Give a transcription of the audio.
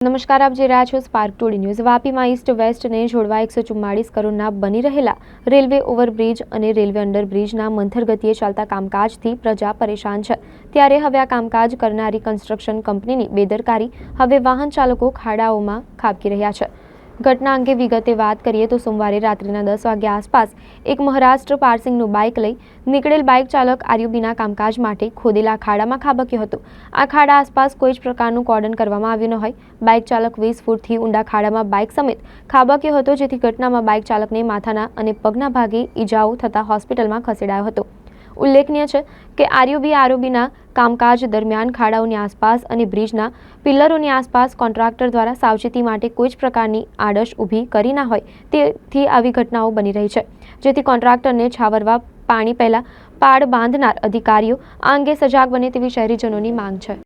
નમસ્કાર, આપ જે રહ્યા છો સ્પાર્ક ટુડી ન્યૂઝ. વાપીમાં ઈસ્ટ વેસ્ટને જોડવા એકસો ચુમ્માળીસ કરોડના બની રહેલા રેલવે ઓવરબ્રિજ અને રેલવે અંડરબ્રિજના મંથર ગતિએ ચાલતા કામકાજથી પ્રજા પરેશાન છે. ત્યારે હવે આ કામકાજ કરનારી કન્સ્ટ્રક્શન કંપનીની બેદરકારી. હવે વાહન ચાલકો ખાડાઓમાં ખાબકી રહ્યા છે. ઘટના અંગે વિગતે વાત કરીએ તો સોમવારે રાત્રિના દસ વાગ્યા આસપાસ એક મહારાષ્ટ્ર પાર્સિંગનું બાઇક લઈ નીકળેલ બાઇક ચાલક આરયુબીના કામકાજ માટે ખોદેલા ખાડામાં ખાબક્યો હતો. આ ખાડા આસપાસ કોઈ જ પ્રકારનું કોર્ડન કરવામાં આવ્યું ન હોય. બાઇક ચાલક વીસ ફૂટથી ઊંડા ખાડામાં બાઇક સમેત ખાબક્યો હતો, જેથી ઘટનામાં બાઇક ચાલકને માથાના અને પગના ભાગે ઈજાઓ થતાં હોસ્પિટલમાં ખસેડાયો હતો. ઉલ્લેખનીય છે કે આરયુબી આરઓબીના કામકાજ દરમિયાન ખાડાઓની આસપાસ અને બ્રિજના પિલ્લરોની આસપાસ કોન્ટ્રાક્ટર દ્વારા સાવચેતી માટે કોઈ જ પ્રકારની આડશ ઊભી કરી ના હોય તેથી આવી ઘટનાઓ બની રહી છે, જેથી કોન્ટ્રાક્ટરને છાવરવા પાણી પહેલાં પાડ બાંધનાર અધિકારીઓ આ અંગે સજાગ બને તેવી શહેરીજનોની માંગ છે.